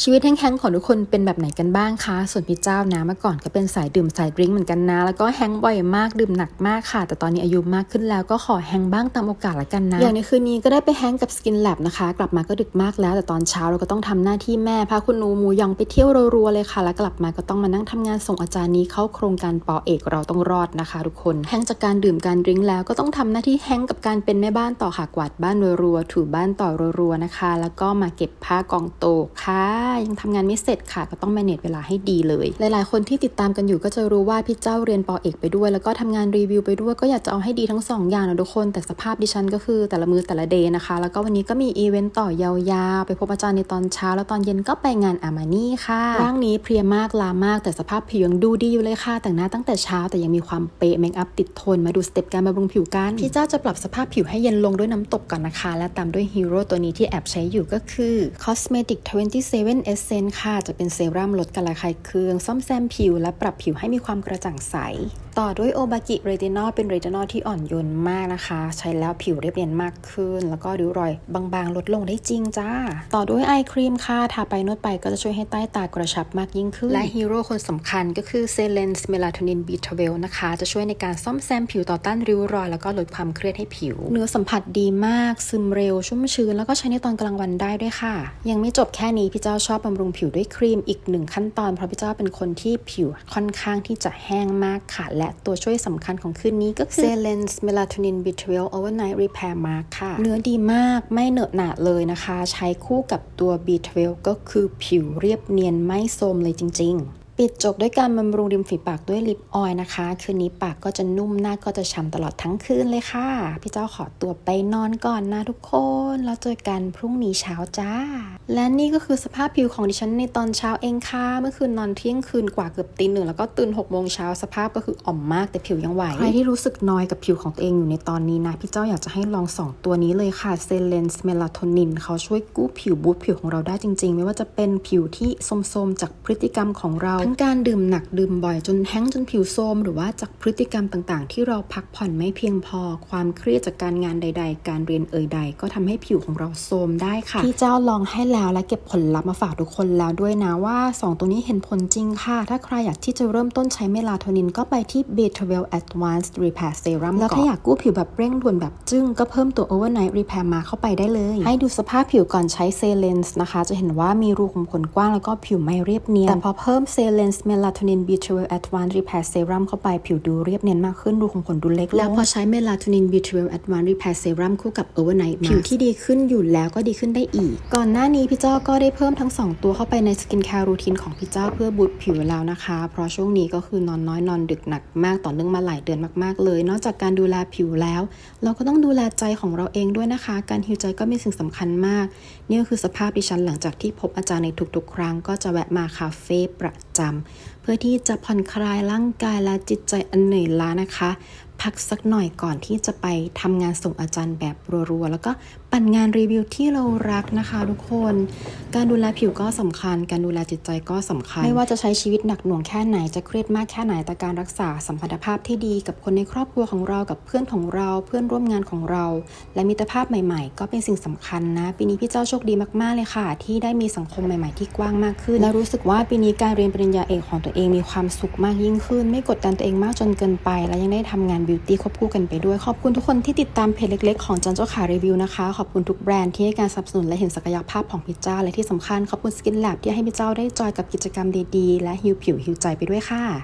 ชีวิตแห้งๆของทุกคนเป็นแบบไหนกันบ้างคะ ส่วนพี่เจ้านะเมื่อก่อนก็เป็นสายดื่มสายดริงก์เหมือนกันนะ แล้วก็แห้งบ่อยมากดื่มหนักมากค่ะ แต่ตอนนี้อายุมากขึ้นแล้วก็ขอแห้งบ้างตามโอกาสละกันนะ อย่างในคืนนี้ก็ได้ไปแห้งกับสกินแลบนะคะ กลับมาก็ดึกมากแล้ว แต่ตอนเช้าเราก็ต้องทำหน้าที่แม่พาคุณนูมูยองไปเที่ยวรัวๆเลยค่ะ แล้วกลับมาก็ต้องมานั่งทำงานส่งอาจารย์นี้เข้าโครงการปอเอกเราต้องรอดนะคะ ทุกคน แห้งจากการดื่มการดริงก์แล้วก็ต้องทำหน้าที่แห้งกับการเป็นแม่บ้านต่อค่ะกวาดบ้านรัวๆถูบ้านต่อรัวๆนะคะ แล้วก็มาเก็บผ้ากองโตค่ะยังทำงานไม่เสร็จค่ะ ก็ต้อง manage เวลาให้ดีเลย หลายๆ คนที่ติดตามกันอยู่ก็จะรู้ว่าพี่เจ้าเรียนปอเอกไปด้วย แล้วก็ทำงานรีวิวไปด้วยก็อยากจะเอาให้ดีทั้งสองอย่างนะทุกคนแต่สภาพดิฉันก็คือแต่ละมือแต่ละเดย์นะคะ แล้วก็วันนี้ก็มีอีเวนต์ต่อยาวๆ ไปพบอาจารย์ในตอนเช้า แล้วตอนเย็นก็ไปงานอามานี่ค่ะร่างนี้เพลียมากลามาก แต่สภาพผิวยังดูดีอยู่เลยค่ะ แต่งหน้าตั้งแต่เช้าแต่ยังมีความเป๊ะเมคอัพติดทนมาดูสเต็ปการบำรุงผิวกันพี่เจ้าจะปรับสภาพผิวให้เย็นลงด้วยน้ำตกก่อนนะคะ และตามด้วยฮีโร่ตัวนี้ที่แอบใช้อยู่ก็คือ Cosmetic 27 Essence ค่ะ จะเป็นเซรั่มลดการระคายเคือง ซ่อมแซมผิว และปรับผิวให้มีความกระจ่างใส ต่อด้วยโอบากิเรตินอลเป็นเรตินอลที่อ่อนโยนมากนะคะ ใช้แล้วผิวเรียบเนียนมากขึ้น แล้วก็ริ้วรอยบางๆ ลดลงได้จริงจ้า ต่อด้วยไอครีมค่ะ ทาไปนวดไปก็จะช่วยให้ใต้ตากระชับมากยิ่งขึ้น และฮีโร่คนสำคัญก็คือเซเลนส์เมลาโทนิน B12 นะคะ จะช่วยในการซ่อมแซมผิวต่อต้านริ้วรอย แล้วก็ลดความเครียดให้ผิว เนื้อสัมผัสดีมาก ซึมเร็ว ชุ่มชื้น แล้วก็ใช้ในตอนกลางวันได้ด้วยค่ะ ยังไม่จบแค่นี้พี่เจ้าชอบบำรุงผิวด้วยครีมอีกหนึ่งขั้นตอน เพราะพี่เจ้าเป็นคนที่ผิวค่อนข้างที่จะแห้งมากค่ะ และตัวช่วยสำคัญของคืนนี้ก็คือ Celens Melatonin B12 Overnight Repair Mask ค่ะ เนื้อดีมากไม่เหนอะหนะเลยนะคะ ใช้คู่กับตัว B12 ก็คือผิวเรียบเนียนไม่โทรมเลยจริง ๆ ปิดจบด้วยการบำรุงริมฝีปากด้วยลิปออยล์นะคะ คืนนี้ปากก็จะนุ่มหน้าก็จะฉ่ำตลอดทั้งคืนเลยค่ะ พี่เจ้าขอตัวไปนอนก่อนนะทุกคน แล้วเจอกันพรุ่งนี้เช้าจ้า และนี่ก็คือสภาพผิวของดิฉันในตอนเช้าเองค่ะ เมื่อคืนนอนเที่ยงคืนกว่าเกือบตีหนึ่งแล้วก็ตื่น6กโมงเช้าสภาพก็คืออ่อมมากแต่ผิวยังไหว ใครที่รู้สึกนอยกับผิวของตัวเองอยู่ในตอนนี้นะ พี่เจ้าอยากจะให้ลองสองตัวนี้เลยค่ะเซเลนส์เมลาโทนินเขาช่วยกู้ผิวบูตผิวของเราได้จริง ๆ ไม่ว่าจะเป็นผิวที่โทมๆจากพฤติกรรมของเราทั้งการดื่มหนักดื่มบ่อยจนแห้งจนผิวโทรมหรือว่าจากพฤติกรรมต่างๆ ที่เราพักผ่อนไม่เพียงพอ ความเครียดจากการงานใด ๆ การเรียนเอ่ยใด ก็ทำให้ผิวของเราโทรมได้ค่ะพี่เจ้าลองให้แล้วและเก็บผลลัพธ์มาฝากทุกคนแล้วด้วยนะว่า 2 ตัวนี้เห็นผลจริงค่ะ ถ้าใครอยากที่จะเริ่มต้นใช้เมลาโทนินก็ไปที่ B12 Advanced Repair Serum แล้วถ้าอยากกู้ผิวแบบเร่งด่วนแบบจึ้งก็เพิ่มตัว Overnight Repair มาเข้าไปได้เลย ให้ดูสภาพผิวก่อนใช้เซเลนส์นะคะ จะเห็นว่ามีรูขุมขนกว้างแล้วก็ผิวไม่เรียบเนียนแต่พอเพิ่มเซเลนส์เมลาโทนิน B12 Advanced Repair Serum เข้าไปผิวดูเรียบเนียนมากขึ้นรูขุมขนดูเล็กลงแล้วพอใช้เมลาโทนิน B12 Advanced Repair Serum คู่กับ Overnight Mask ผิวที่ดีขึ้นอยู่แล้วก็ดีขึ้นได้อีก ก่อนหน้านี้พี่เจ้าก็ได้เพิ่มทั้ง 2 ตัวเข้าไปในสกินแคร์รูทีนของพี่เจ้าเพื่อบูตผิวแล้วนะคะ เพราะช่วงนี้ก็คือนอนน้อยนอนดึกหนักมากต่อเนื่องมาหลายเดือนมากๆ เลย นอกจากการดูแลผิวแล้ว เราก็ต้องดูแลใจของเราเองด้วยนะคะ การฮิวใจก็มีสิ่งสำคัญมากนี่ก็คือสภาพดิฉันหลังจากที่พบอาจารย์ในทุกๆ ครั้งก็จะแวะมาคาเฟ่ประจำเพื่อที่จะผ่อนคลายร่างกายและจิตใจอันเหนื่อยล้านะคะ พักสักหน่อยก่อนที่จะไปทำงานส่งอาจารย์แบบรัวๆ แล้วก็ปั่นงานรีวิวที่เรารักนะคะทุกคน การดูแลผิวก็สำคัญ การดูแลจิตใจก็สำคัญ ไม่ว่าจะใช้ชีวิตหนักหน่วงแค่ไหนจะเครียดมากแค่ไหนแต่การรักษาสัมพันธภาพที่ดีกับคนในครอบครัวของเรากับเพื่อนของเราเพื่อนร่วมงานของเรา และมิตรภาพใหม่ๆ ก็เป็นสิ่งสำคัญนะ ปีนี้พี่เจ้าโชคดีมากๆเลยค่ะ ที่ได้มีสังคมใหม่ๆที่กว้างมากขึ้น และรู้สึกว่าปีนี้การเรียนปริญญาเอกของตัวเองมีความสุขมากยิ่งขึ้น ไม่กดดันตัวเองมากจนเกินไป และยังได้ทำงานบิวตี้ควบคู่กันไปด้วย ขอบคุณทุกคนที่ติดตามเพจเล็กๆ ของจันเจ้าขารีวิวนะคะ ขอบคุณทุกแบรนด์ที่ให้การสนับสนุนและเห็นศักยภาพของพี่เจ้า และที่สำคัญขอบคุณสกินแลบที่ให้พี่เจ้าได้จอยกับกิจกรรมดีๆ และฮิวผิวฮิวใจไปด้วยค่ะ